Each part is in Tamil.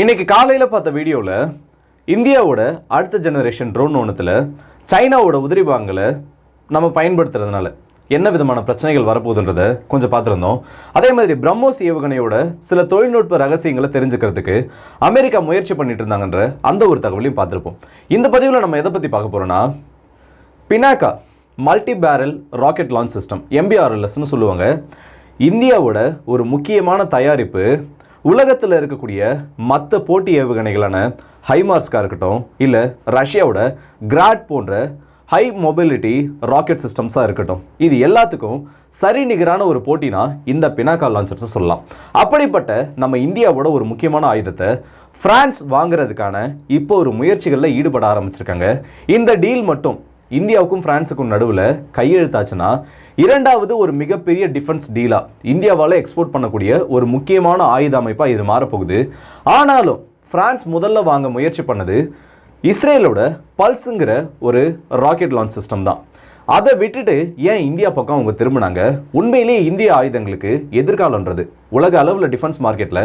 இன்னைக்கு காலையில் பார்த்த வீடியோவில் இந்தியாவோட அடுத்த ஜெனரேஷன் ட்ரோன் ஒன்றுத்தில் சைனாவோட உதிரி பாகங்களை நம்ம பயன்படுத்துறதுனால என்ன விதமான பிரச்சனைகள் வரப்போகுதுன்றதை கொஞ்சம் பார்த்துருந்தோம். அதே மாதிரி பிரம்மோஸ் ஏவுகணையோட சில தொழில்நுட்ப ரகசியங்களை தெரிஞ்சுக்கிறதுக்கு அமெரிக்கா முயற்சி பண்ணிட்டு இருந்தாங்கன்ற அந்த ஒரு தகவலையும் பார்த்துருப்போம். இந்த பதிவில் நம்ம எதை பற்றி பார்க்க போகிறோன்னா Pinaka multi barrel rocket launch system எம்பிஆர்எல்எஸ்னு சொல்லுவாங்க. இந்தியாவோட ஒரு முக்கியமான தயாரிப்பு உலகத்தில் இருக்கக்கூடிய மற்ற போட்டி ஏவுகணைகளான ஹைமார்ஸ்காக இருக்கட்டும் இல்லை ரஷ்யாவோட கிராட் போன்ற ஹை மொபிலிட்டி ராக்கெட் சிஸ்டம்ஸாக இருக்கட்டும். இது எல்லாத்துக்கும் சரி நிகரான ஒரு போட்டினா இந்த பினாக்கா லான்ச்சர்ஸை சொல்லலாம். அப்படிப்பட்ட நம்ம இந்தியாவோட ஒரு முக்கியமான ஆயுதத்தை ஃப்ரான்ஸ் வாங்குறதுக்கான இப்போ ஒரு முயற்சிகளில் ஈடுபட ஆரம்பிச்சிருக்காங்க. இந்த டீல் மட்டும் இந்தியாவுக்கும் பிரான்ஸுக்கும் நடுவில் கையெழுத்தாச்சுன்னா இரண்டாவது ஒரு மிகப்பெரிய டிஃபென்ஸ் டீலாக இந்தியாவால் எக்ஸ்போர்ட் பண்ணக்கூடிய ஒரு முக்கியமான ஆயுத அமைப்பாக இது மாறப்போகுது. ஆனாலும் பிரான்ஸ் முதல்ல வாங்க முயற்சி பண்ணது இஸ்ரேலோட பல்ஸுங்கிற ஒரு ராக்கெட் லான்ச் சிஸ்டம் தான். அதை விட்டுட்டு ஏன் இந்தியா பக்கம் அவங்க திரும்பினாங்க? உண்மையிலேயே இந்திய ஆயுதங்களுக்கு எதிர்காலன்றது உலக அளவில் டிஃபென்ஸ் மார்க்கெட்டில்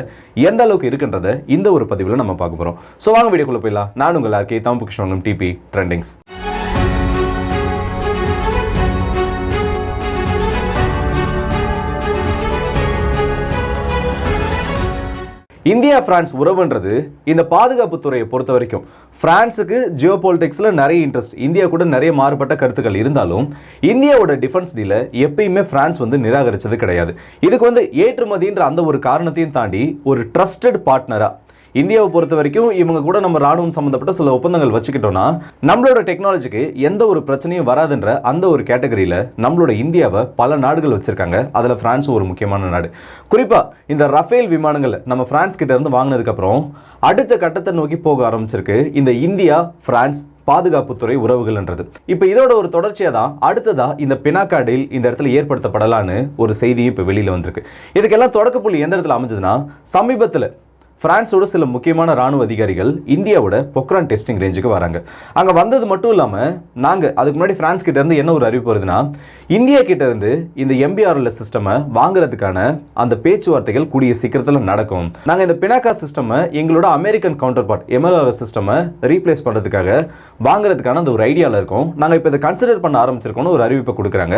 எந்த அளவுக்கு இருக்குன்றத இந்த ஒரு பதிவில் நம்ம பார்க்க போகிறோம் ஸோ வாங்க வீடியோக்குள்ளே போயிடலாம். நான் உங்கள் RK Thambu Krishnan DP trendings India France உறவுன்றது இந்த பாதுகாப்பு துறையை பொறுத்த வரைக்கும். பிரான்ஸுக்கு ஜியோ பாலிடிக்ஸில் நிறைய இன்ட்ரெஸ்ட் இந்தியா கூட நிறைய மாறுபட்ட கருத்துக்கள் இருந்தாலும் இந்தியாவோட டிஃபென்ஸ் டீலை எப்பயுமே பிரான்ஸ் வந்து நிராகரித்தது கிடையாது. இதுக்கு வந்து ஏற்றுமதின்ற அந்த ஒரு காரணத்தையும் தாண்டி ஒரு ட்ரஸ்டட் பார்ட்னராக இந்தியாவை பொறுத்த வரைக்கும் இவங்க கூட நம்ம ராணுவம் சம்மந்தப்பட்ட சில ஒப்பந்தங்கள் வச்சுக்கிட்டோம்னா நம்மளோட டெக்னாலஜிக்கு எந்த ஒரு பிரச்சனையும் வராதுன்ற அந்த ஒரு கேட்டகரியில் நம்மளோட இந்தியாவை பல நாடுகள் வச்சுருக்காங்க. அதில் பிரான்ஸும் ஒரு முக்கியமான நாடு. குறிப்பாக இந்த ரஃபேல் விமானங்கள் நம்ம ஃப்ரான்ஸ் கிட்ட இருந்து வாங்கினதுக்கப்புறம் அடுத்த கட்டத்தை நோக்கி போக ஆரம்பிச்சிருக்கு இந்த இந்தியா ஃப்ரான்ஸ் பாதுகாப்புத்துறை உறவுகள்ன்றது. இப்போ இதோட ஒரு தொடர்ச்சியாக தான் அடுத்ததாக இந்த பினாக்காடில் இந்த இடத்துல ஏற்படுத்தப்படலான்னு ஒரு செய்தி இப்போ வெளியில் வந்திருக்கு. இதுக்கெல்லாம் தொடக்க புள்ளி எந்த இடத்துல அமைஞ்சதுன்னா சமீபத்தில் பிரான்ஸோட சில முக்கியமான ராணுவ அதிகாரிகள் இந்தியாவோட பொக்ரான் டெஸ்டிங் ரேஞ்சுக்கு வராங்க. அங்கே வந்தது மட்டும் இல்லாமல் நாங்கள் அதுக்கு முன்னாடி ஃப்ரான்ஸ் கிட்டேருந்து என்ன ஒரு அறிவிப்பு வருதுன்னா இந்தியா கிட்டேருந்து இந்த எம்பிஆர்எல் சிஸ்டமை வாங்குறதுக்கான அந்த பேச்சுவார்த்தைகள் கூடிய சீக்கிரத்தில் நடக்கும். நாங்கள் இந்த பினாக்கா சிஸ்டமை எங்களோட அமெரிக்கன் கவுண்டர் பார்ட் எம்எல்ஆர் சிஸ்டமை ரீப்ளேஸ் பண்ணுறதுக்காக வாங்குறதுக்கான அந்த ஒரு ஐடியாவில் இருக்கும். நாங்கள் இப்போ இதை கன்சிடர் பண்ண ஆரம்பிச்சிருக்கோம்னு ஒரு அறிவிப்பை கொடுக்குறாங்க.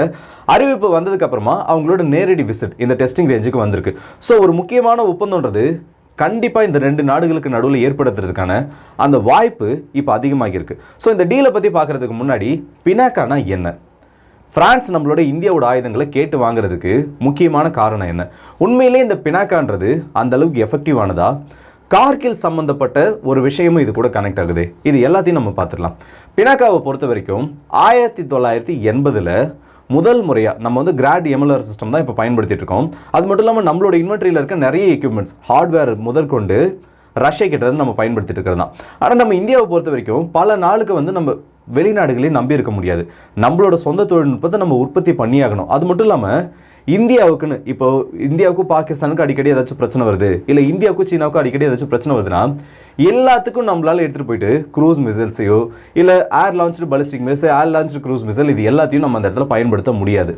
அறிவிப்பு வந்ததுக்கப்புறமா அவங்களோட நேரடி விசிட் இந்த டெஸ்டிங் ரேஞ்சுக்கு வந்திருக்கு. ஸோ ஒரு முக்கியமான ஒப்பந்தம்ன்றது கண்டிப்பாக இந்த ரெண்டு நாடுகளுக்கு நடுவில் ஏற்படுத்துறதுக்கான அந்த வாய்ப்பு இப்போ அதிகமாக இருக்குது ஸோ இந்த டீலை பற்றி பார்க்குறதுக்கு முன்னாடி பினாக்கானா என்ன? பிரான்ஸ் நம்மளோட இந்தியாவோட ஆயுதங்களை கேட்டு வாங்குறதுக்கு முக்கியமான காரணம் என்ன? உண்மையிலே இந்த பினாக்கான்றது அந்த அளவுக்கு எஃபெக்டிவானதா கார்கில் சம்பந்தப்பட்ட ஒரு விஷயமும் இது கூட கனெக்ட் ஆகுது. இது எல்லாத்தையும் நம்ம பார்த்துடலாம். பினாக்காவை பொறுத்த வரைக்கும் ஆயிரத்தி தொள்ளாயிரத்தி எண்பதில் முதல் முறையாக நம்ம வந்து கிராட் எம்எல்ஆர் சிஸ்டம் தான் இப்போ பயன்படுத்திட்டு இருக்கோம் அது மட்டும் இல்லாமல் நம்மளோட இன்வென்ட்ரியில் இருக்க நிறைய எக்யூப்மெண்ட்ஸ் ஹார்ட்வேர் முதற்கொண்டு ரஷ்யா கிட்ட இருந்து நம்ம பயன்படுத்திட்டு இருக்கிறது தான். ஆனால் நம்ம இந்தியாவை பொறுத்த வரைக்கும் பல நாளுக்கு வந்து நம்ம வெளிநாடுகளையும் நம்பி இருக்க முடியாது. நம்மளோட சொந்த தொழில்நுட்பத்தை நம்ம உற்பத்தி பண்ணியாகணும். அது மட்டும் இல்லாமல் இந்தியாவுக்குன்னு இப்போ இந்தியாவுக்கும் பாகிஸ்தானுக்கும் அடிக்கடி ஏதாச்சும் பிரச்சனை வருது இல்லை இந்தியாவுக்கும் சீனாவுக்கும் அடிக்கடி ஏதாச்சும் பிரச்சனை வருதுன்னா எல்லாத்துக்கும் நம்மளால எடுத்துகிட்டு போயிட்டு க்ரூஸ் மிசைல்ஸையோ இல்லை air launch ballistic missile air launch cruise missile இது எல்லாத்தையும் நம்ம அந்த இடத்துல பயன்படுத்த முடியாது.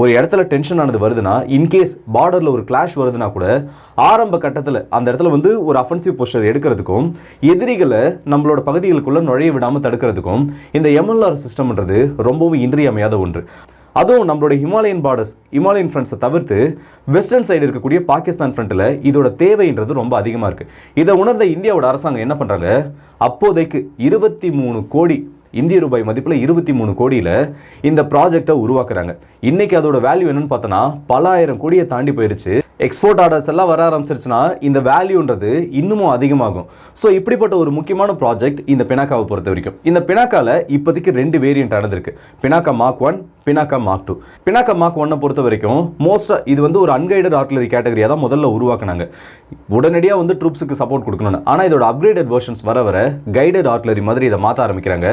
ஒரு இடத்துல டென்ஷன் ஆனது வருதுன்னா இன்கேஸ் பார்டரில் ஒரு கிளாஷ் வருதுன்னா கூட ஆரம்ப கட்டத்தில் அந்த இடத்துல வந்து ஒரு அஃபென்சிவ் போஸ்டர் எடுக்கிறதுக்கும் எதிரிகளை நம்மளோட பகுதிகளுக்குள்ளே நுழைய விடாமல் தடுக்கிறதுக்கும் இந்த எம்எல்ஆர் சிஸ்டம்ன்றது ரொம்பவும் இன்றியமையாத ஒன்று. அதுவும் நம்மளுடைய ஹிமாலயன் பார்டர்ஸ் ஹிமாலயன் ஃப்ரெண்ட்ஸை தவிர்த்து வெஸ்டர்ன் சைடு இருக்கக்கூடிய பாகிஸ்தான் ஃப்ரண்ட்டில் இதோட தேவைன்றது ரொம்ப அதிகமாக இருக்குது இதை உணர்ந்த இந்தியாவோட அரசாங்கம் என்ன பண்ணுறாங்க அப்போதைக்கு இருபத்தி மூணு கோடி இந்திய ரூபாய் மதிப்பில் இருபத்தி மூணு கோடியில் இந்த ப்ராஜெக்டை உருவாக்குறாங்க. இன்றைக்கி அதோட வேல்யூ என்னன்னு பார்த்தோன்னா பல ஆயிரம் கோடியை தாண்டி போயிருச்சு. எக்ஸ்போர்ட் ஆர்டர்ஸ் எல்லாம் வர ஆரம்பிச்சிருச்சுன்னா இந்த வேல்யூன்றது இன்னமும் அதிகமாகும். ஸோ இப்படிப்பட்ட ஒரு முக்கியமான ப்ராஜெக்ட் இந்த பினாக்காவை பொறுத்த வரைக்கும். இந்த பினாக்காவில் இப்போதைக்கு ரெண்டு வேரியன்ட் நடந்திருக்கு Pinaka mark one Pinaka mark two Pinaka mark ஒன்னை பொறுத்த வரைக்கும் மோஸ்ட்டாக இது வந்து ஒரு அன்கைடட் ஆர்ட்லரி கேட்டகரியாக தான் முதல்ல உருவாக்குனாங்க. உடனடியாக வந்து ட்ரூப்ஸுக்கு சப்போர்ட் கொடுக்கணும்னு. ஆனால் இதோட அப்கிரேடட் வெர்ஷன்ஸ் வர வர கைடட் ஆர்ட்லரி மாதிரி இதை மாற்ற ஆரம்பிக்கிறாங்க.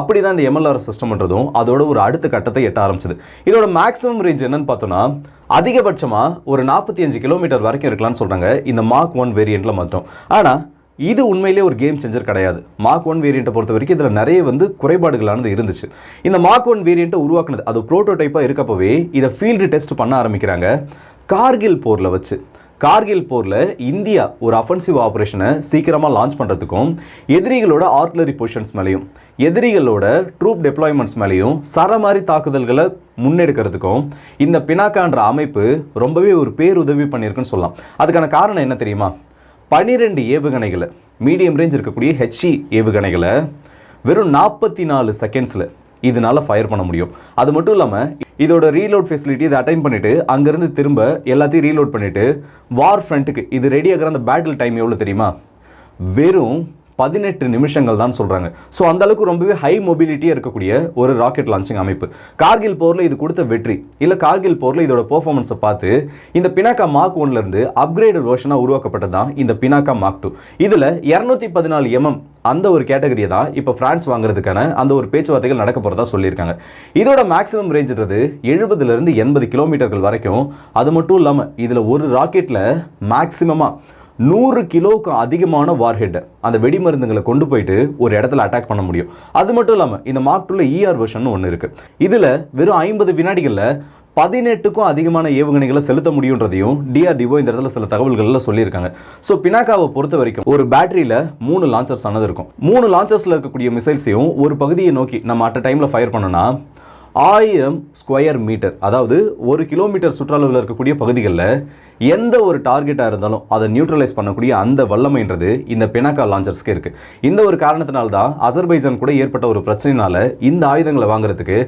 அப்படி தான் இந்த எம்எல்ஆர் சிஸ்டம்ன்றதும் அதோட ஒரு அடுத்த கட்டத்தை எட்ட ஆரம்பிச்சது. இதோட மேக்ஸிமம் ரேஞ்ச் என்னன்னு பார்த்தோன்னா அதிகபட்சமாக ஒரு நாற்பத்தி அஞ்சு கிலோமீட்டர் வரைக்கும் இருக்கலாம்னு சொல்கிறாங்க இந்த மார்க் ஒன் வேரியண்ட்டில் மட்டும். ஆனால் இது உண்மையிலே ஒரு கேம் சேஞ்சர் கிடையாது. மார்க் ஒன் வேரியண்ட்டை பொறுத்த வரைக்கும் இதில் நிறைய வந்து குறைபாடுகளானது இருந்துச்சு. இந்த மார்க் ஒன் வேரியண்ட்டை உருவாக்குனது அது ப்ரோட்டோடைப்பாக இருக்கப்பவே இதை ஃபீல்டு டெஸ்ட் பண்ண ஆரம்பிக்கிறாங்க. கார்கில் போரில் வச்சு. கார்கில் போரில் இந்தியா ஒரு அஃபென்சிவ் ஆப்ரேஷனை சீக்கிரமாக லான்ச் பண்ணுறதுக்கும் எதிரிகளோட ஆர்ட்லரி பொசிஷன்ஸ் மேலேயும் எதிரிகளோட ட்ரூப் டெப்ளாய்மெண்ட்ஸ் மேலேயும் சரமாரி தாக்குதல்களை முன்னெடுக்கிறதுக்கும் இந்த பினாக்கான்ற அமைப்பு ரொம்பவே ஒரு பேருதவி பண்ணியிருக்குன்னு சொல்லலாம். அதுக்கான காரணம் என்ன தெரியுமா? பனிரெண்டு ஏவுகணைகளை மீடியம் ரேஞ்ச் இருக்கக்கூடிய ஹெச்இ ஏவுகணைகளை வெறும் நாற்பத்தி நாலு செகண்ட்ஸில் இதனால ஃபயர் பண்ண முடியும். அது மட்டும் இல்லாமல் இதோட ரீலோட் ஃபெசிலிட்டி இதை அட்டைன் பண்ணிவிட்டு அங்கேருந்து திரும்ப எல்லாத்தையும் ரீலோட் பண்ணிவிட்டு வார் ஃப்ரண்ட்டுக்கு இது ரெடி ஆகிற அந்த பேட்டில் டைம் எவ்வளோ தெரியுமா? வெறும் பதினெட்டு நிமிஷங்கள் தான் சொல்கிறாங்க ஸோ அந்தளவுக்கு ரொம்பவே ஹை மொபிலிட்டியாக இருக்கக்கூடிய ஒரு ராக்கெட் லான்ச்சிங் அமைப்பு. கார்கில் போரில் இது கொடுத்த வெற்றி. இல்லை கார்கில் போரில் இதோட பெர்ஃபார்மன்ஸை பார்த்து இந்த பினாக்கா மார்க் ஒன்லேருந்து அப்கிரேடு வேர்ஷனாக உருவாக்கப்பட்டது தான் இந்த பினாக்கா மார்க் டூ இதில் இரநூத்தி பதினாலு எம்எம் அந்த ஒரு கேட்டகரியை தான் இப்போ ஃப்ரான்ஸ் வாங்குறதுக்கான அந்த ஒரு பேச்சுவார்த்தைகள் நடக்க போகிறதா சொல்லியிருக்காங்க. இதோட மேக்ஸிமம் ரேஞ்சுன்றது எழுபதுலேருந்து எண்பது கிலோமீட்டர்கள் வரைக்கும். அது மட்டும் இல்லாமல் இதில் ஒரு ராக்கெட்டில் மேக்ஸிமமாக நூறு கிலோவுக்கு அதிகமான வார்ஹெட் அந்த வெடிமருந்துங்களை கொண்டு போயிட்டு ஒரு இடத்துல அட்டாக் பண்ண முடியும். அது மட்டும் இல்லாமல் இந்த மார்க் டூல இஆர் வெர்ஷன் ஒன்று இருக்குது இதில் வெறும் ஐம்பது வினாடிகளில் பதினெட்டுக்கும் அதிகமான ஏவுகணைகளை செலுத்த முடியுன்றதையும் டிஆர்டிஓ இந்த இடத்துல சில தகவல்கள்ல சொல்லியிருக்காங்க. ஸோ பினாக்காவை பொறுத்த வரைக்கும் ஒரு பேட்டரியில் மூணு லான்ச்சர்ஸ் ஆனது இருக்கும். மூணு லான்ச்சர்ஸில் இருக்கக்கூடிய மிசைல்ஸையும் ஒரு பகுதியை நோக்கி நம்ம அட் டைமில் ஃபயர் பண்ணோம்னா ஆயிரம் ஸ்கொயர் மீட்டர் அதாவது ஒரு கிலோமீட்டர் சுற்றளவில் இருக்கக்கூடிய பகுதிகளில் எந்த ஒரு டார்கெட்டாக இருந்தாலும் அதை நியூட்ரலைஸ் பண்ணக்கூடிய அந்த வல்லமைன்றது இந்த பினாக்கா லான்ச்சர்ஸ்க்கு இருக்குது இந்த ஒரு காரணத்தினால தான் அசர்பைஜான் கூட ஏற்பட்ட ஒரு பிரச்சனைனால இந்த ஆயுதங்களை வாங்குறதுக்கு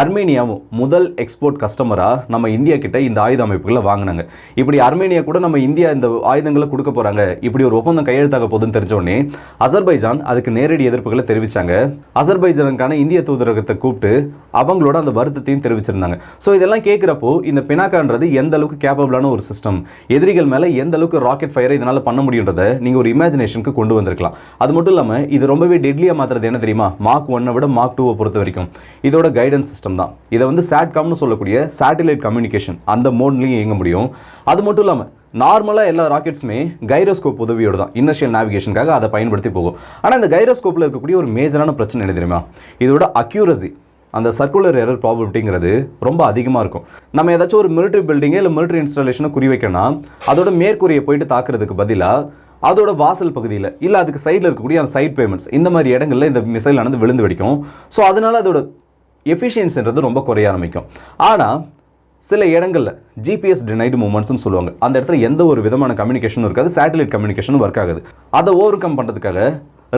அர்மேனியாவும் முதல் எக்ஸ்போர்ட் கஸ்டமராக நம்ம இந்தியா கிட்ட இந்த ஆயுத அமைப்புகளை வாங்கினாங்க. இப்படி அர்மேனியா கூட நம்ம இந்தியா இந்த ஆயுதங்களை கொடுக்க போகிறாங்க இப்படி ஒரு ஒப்பந்தம் கையெழுத்தாக போகுதுன்னு தெரிஞ்சோடனே அசர்பைஜான் அதுக்கு நேரடி எதிர்ப்புகளை தெரிவித்தாங்க அசர்பைஜானுக்கான இந்திய தூதரகத்தை கூப்பிட்டு அவங்களோட அந்த வருத்தத்தையும் தெரிவிச்சிருந்தாங்க. ஸோ இதெல்லாம் கேட்குறப்போ இந்த பினாக்கான்றது எந்த அளவுக்கு கேப்பபிளான ஒரு சிஸ்டம் எதிரிகள் மேலே எந்த அளவுக்கு ராக்கெட் ஃபயரை இதனால் பண்ண முடியுன்றதை நீங்கள் ஒரு இமேஜினேஷனுக்கு கொண்டு வந்திருக்கலாம். அது மட்டும் இல்லாமல் இது ரொம்பவே டெட்லியாக மாற்றுறது என்ன தெரியுமா? மார்க் ஒன்னை விட மார்க் டூவை பொறுத்த வரைக்கும். இதோட கைடன்ஸ் சிஸ்டம் தான். இதை வந்து சாட்காம்னு சொல்லக்கூடிய சேட்டலைட் கம்யூனிகேஷன் அந்த மோட்லையும் இயங்க முடியும். அது மட்டும் இல்லாமல் நார்மலாக எல்லா ராக்கெட்ஸுமே கைரோஸ்கோப் உதவியோடு தான் இனர்ஷியல் நேவிகேஷனுக்காக அதை பயன்படுத்தி போகும். ஆனால் இந்த கைரோஸ்கோப்பில் இருக்கக்கூடிய ஒரு மேஜரான பிரச்சனை என்ன தெரியுமா? இதோட அக்யூரசி அந்த சர்க்குலர் எரர் ப்ராபபிலிட்டிங்கிறது ரொம்ப அதிகமாக இருக்கும். நம்ம ஏதாச்சும் ஒரு மிலிட்ரி பில்டிங்கே இல்லை மிலிட்ரி இன்ஸ்டாலேஷனை குறி வைக்கணும்னா அதோட மேற்கூறியை போயிட்டு தாக்குறதுக்கு பதிலாக அதோட வாசல் பகுதியில் இல்லை அதுக்கு சைடில் இருக்கக்கூடிய அந்த சைட் பேமெண்ட்ஸ் இந்த மாதிரி இடங்களில் இந்த மிசைல் ஆனது விழுந்து வெடிக்கும். ஸோ அதனால் அதோட எஃபிஷியன்சின்றது ரொம்ப குறைய ஆரம்பிக்கும். ஆனால் சில இடங்களில் ஜிபிஎஸ் டினைடு மூமெண்ட்ஸ்னு சொல்லுவாங்க. அந்த இடத்துல எந்த ஒரு விதமான கம்யூனிகேஷனும் இருக்காது சேட்டலைட் கம்யூனிகேஷனும் ஒர்க் ஆகுது. அதை ஓவர் கம் பண்ணுறதுக்காக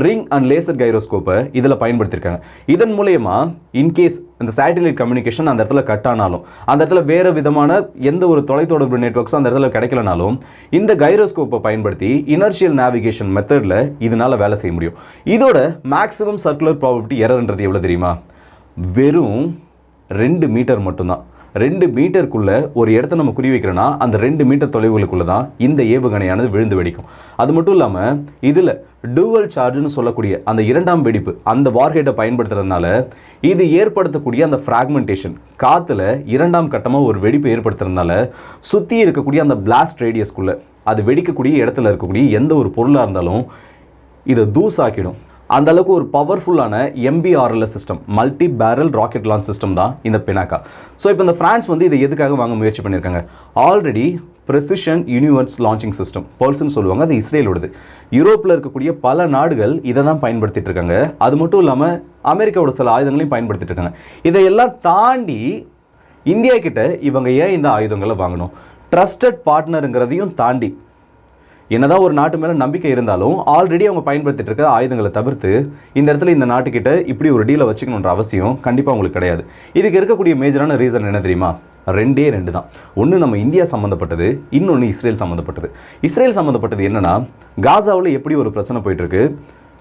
ரிங் அண்ட் லேசர் கைரோஸ்கோப்பை இதில் பயன்படுத்தியிருக்காங்க. இதன் மூலயமா இன்கேஸ் இந்த சேட்டலைட் கம்யூனிகேஷன் அந்த இடத்துல கட் ஆனாலும் அந்த இடத்துல வேறு விதமான எந்த ஒரு தொலைத்தொடர்பு நெட்ஒர்க்ஸும் அந்த இடத்துல கிடைக்கலனாலும் இந்த கைரோஸ்கோப்பை பயன்படுத்தி இனர்ஷியல் நேவிகேஷன் மெத்தடில் இதனால் வேலை செய்ய முடியும். இதோட மேக்ஸிமம் சர்க்குலர் ப்ராபபிலிட்டி எரர்ன்றது எவ்வளோ தெரியுமா? வெறும் ரெண்டு மீட்டர் மட்டும்தான். ரெண்டு மீட்டருக்குள்ள ஒரு இடத்த நம்ம குறி வைக்கிறோன்னா அந்த ரெண்டு மீட்டர் தொலைவுகளுக்குள்ள தான் இந்த ஏவுகணையானது விழுந்து வெடிக்கும். அது மட்டும் இல்லாமல் இதில் டூவல் சார்ஜ்னு சொல்லக்கூடிய அந்த இரண்டாம் வெடிப்பு அந்த வார்ஹெட்டை பயன்படுத்துறதுனால இது ஏற்படுத்தக்கூடிய அந்த ஃப்ராக்மெண்டேஷன் காற்றுல இரண்டாம் கட்டமாக ஒரு வெடிப்பு ஏற்படுத்துறதுனால சுற்றி இருக்கக்கூடிய அந்த பிளாஸ்ட் ரேடியஸ்க்குள்ளே அது வெடிக்கக்கூடிய இடத்துல இருக்கக்கூடிய எந்த ஒரு பொருளாக இருந்தாலும் இதை தூசாக்கிடும். அந்த அளவுக்கு ஒரு பவர்ஃபுல்லான MBRL system multi barrel rocket launch system தான் இந்த பினாக்கா ஸோ இப்போ இந்த ஃப்ரான்ஸ் வந்து இதை எதுக்காக வாங்க முயற்சி பண்ணியிருக்காங்க? Already precision universe launching system பர்ல்ஸ்ன்னு சொல்லுவாங்க அது இஸ்ரேலோடது. யூரோப்பில் இருக்கக்கூடிய பல நாடுகள் இதை தான் பயன்படுத்திட்டு இருக்காங்க. அது மட்டும் இல்லாமல் அமெரிக்காவோட சில ஆயுதங்களையும் பயன்படுத்திட்டு இருக்காங்க. இதையெல்லாம் தாண்டி இந்தியா கிட்ட இவங்க ஏன் இந்த ஆயுதங்களை வாங்கணும்? ட்ரஸ்டட் பார்ட்னருங்கிறதையும் தாண்டி என்னதான் ஒரு நாட்டு மேலே நம்பிக்கை இருந்தாலும் ஆல்ரெடி அவங்க பயன்படுத்திட்டு இருக்க ஆயுதங்களை தவிர்த்து இந்த இடத்துல இந்த நாட்டுக்கிட்ட இப்படி ஒரு டீலை வச்சுக்கணுன்ற அவசியம் கண்டிப்பாக அவங்களுக்கு கிடையாது. இதுக்கு இருக்கக்கூடிய மேஜரான ரீசன் என்ன தெரியுமா? ரெண்டே ரெண்டு தான். ஒன்று நம்ம இந்தியா சம்மந்தப்பட்டது இன்னொன்று இஸ்ரேல் சம்மந்தப்பட்டது இஸ்ரேல் சம்மந்தப்பட்டது என்னன்னா காசாவில் எப்படி ஒரு பிரச்சனை போயிட்டுருக்கு?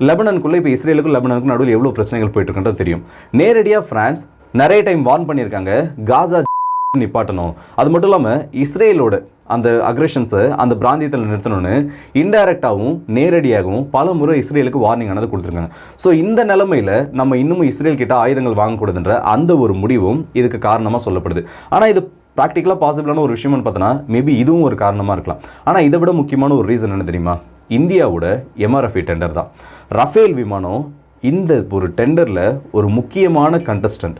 லெபனனுக்குள்ளே இப்போ இஸ்ரேலுக்கும் லெபனனுக்கும் நடுவில் எவ்வளோ பிரச்சனைகள் போயிட்டுருக்குன்றது தெரியும். நேரடியாக ஃப்ரான்ஸ் நிறைய டைம் வார்ன் பண்ணியிருக்காங்க காசா நிப்பாட்டணும். அது மட்டும் இல்லாமல் இஸ்ரேலோட அந்த அக்ரெஷன்ஸை அந்த பிராந்தியத்தில் நிறுத்தணும்னு இன்டைரக்டாகவும் நேரடியாகவும் பல முறை இஸ்ரேலுக்கு வார்னிங் ஆனது கொடுத்துருக்காங்க. ஸோ இந்த நிலமையில் நம்ம இன்னமும் இஸ்ரேல் கிட்ட ஆயுதங்கள் வாங்கக்கூடாதுன்ற அந்த ஒரு முடிவும் இதுக்கு காரணமாக சொல்லப்படுது. ஆனால் இது ப்ராக்டிக்கலாக பாசிபிளான ஒரு விஷயம்னு பார்த்தோன்னா மேபி இதுவும் ஒரு காரணமாக இருக்கலாம். ஆனால் இதை விட முக்கியமான ஒரு ரீசன் என்ன தெரியுமா? இந்தியாவோட எம்ஆர்எஃப்இ டெண்டர் தான். ரஃபேல் விமானம் இந்த ஒரு டெண்டரில் ஒரு முக்கியமான கண்டஸ்டன்ட்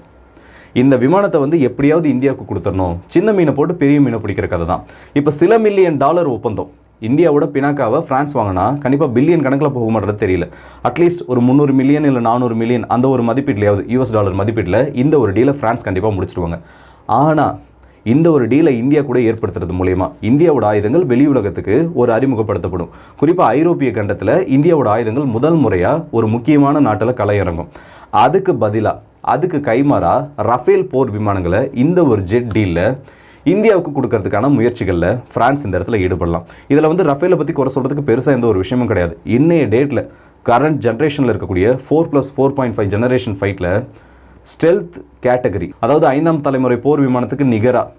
இந்த விமானத்தை வந்து எப்படியாவது இந்தியாவுக்கு கொடுத்துடணும். சின்ன மீனை போட்டு பெரிய மீனை பிடிக்கிற கதை தான். இப்போ சில மில்லியன் டாலர் ஒப்பந்தம். இந்தியாவோட பினாக்காவை ஃப்ரான்ஸ் வாங்கினா கண்டிப்பாக பில்லியன் கணக்கில் போக மாட்டேறது தெரியல அட்லீஸ்ட் ஒரு முந்நூறு மில்லியன் இல்லை நானூறு மில்லியன் அந்த ஒரு மதிப்பீட்லையாவது யூஎஸ் டாலர் மதிப்பீட்டில் இந்த ஒரு டீலை ஃப்ரான்ஸ் கண்டிப்பாக முடிச்சிடுவாங்க ஆனால் இந்த ஒரு டீலை இந்தியா கூட ஏற்படுத்துறது மூலயமா இந்தியாவோட ஆயுதங்கள் வெளி உலகத்துக்கு ஒரு அறிமுகப்படுத்தப்படும். குறிப்பாக ஐரோப்பிய கண்டத்தில் இந்தியாவோட ஆயுதங்கள் முதல் முறையாக ஒரு முக்கியமான நாட்டில் கலையிறங்கும் இறங்கும் அதுக்கு பதிலாக அதுக்கு கைமாறா ரஃபேல் போர் விமானங்களை இந்த ஒரு ஜெட் டீலில் இந்தியாவுக்கு கொடுக்கறதுக்கான முயற்சிகளில் ஃப்ரான்ஸ் இந்த இடத்துல ஈடுபடலாம். இதில் வந்து ரஃபேலை பற்றி குறை சொல்கிறதுக்கு பெருசாக எந்த ஒரு விஷயமும் கிடையாது. இன்னைய டேட்டில் கரண்ட் ஜென்ரேஷனில் இருக்கக்கூடிய four plus four point five generation ஃபைட்டில் stealth category அதாவது ஐந்தாம் தலைமுறை போர் விமானத்துக்கு நிகராக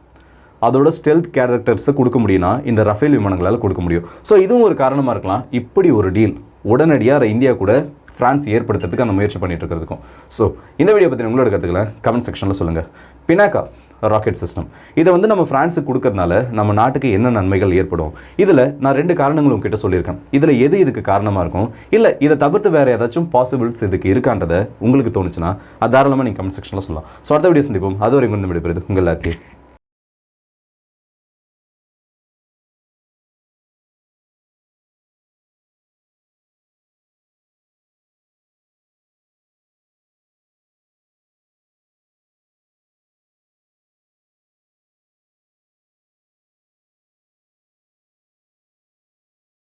அதோட ஸ்டெல்த் கேரக்டர்ஸை கொடுக்க முடியும்னா இந்த ரஃபேல் விமானங்களால் கொடுக்க முடியும். ஸோ இதுவும் ஒரு காரணமாக இருக்கலாம். இப்படி ஒரு டீல் உடனடியாக இந்தியா கூட ஃப்ரான்ஸ் ஏற்படுத்துறதுக்கு அந்த முயற்சி பண்ணிட்டு இருக்கிறதுக்கும் ஸோ இந்த வீடியோ பற்றி உங்களோட கருத்துக்களை கமெண்ட் செக்ஷனில் சொல்லுங்கள் பினாக்கா ராக்கெட் சிஸ்டம் இதை வந்து நம்ம ஃப்ரான்ஸுக்கு கொடுக்கறதுனால நம்ம நாட்டுக்கு என்ன நன்மைகள் ஏற்படும்? இதில் நான் ரெண்டு காரணங்களும் உங்ககிட்ட சொல்லியிருக்கேன். இதில் எது இதுக்கு காரணமாக இருக்கும்? இல்லை இதை தவிர்த்து வேறு ஏதாச்சும் பாசிபிள்ஸ் இதுக்கு இருக்கான்றதை உங்களுக்கு தோணுச்சுன்னா அது தாராளமாக நீங்கள் கமெண்ட் செக்ஷனில் சொல்லலாம். ஸோ அடுத்த வீடியோ சந்திப்போம். அது வரைக்கும் இந்த விடைபெறுது உங்கள் எல்லாத்தையும்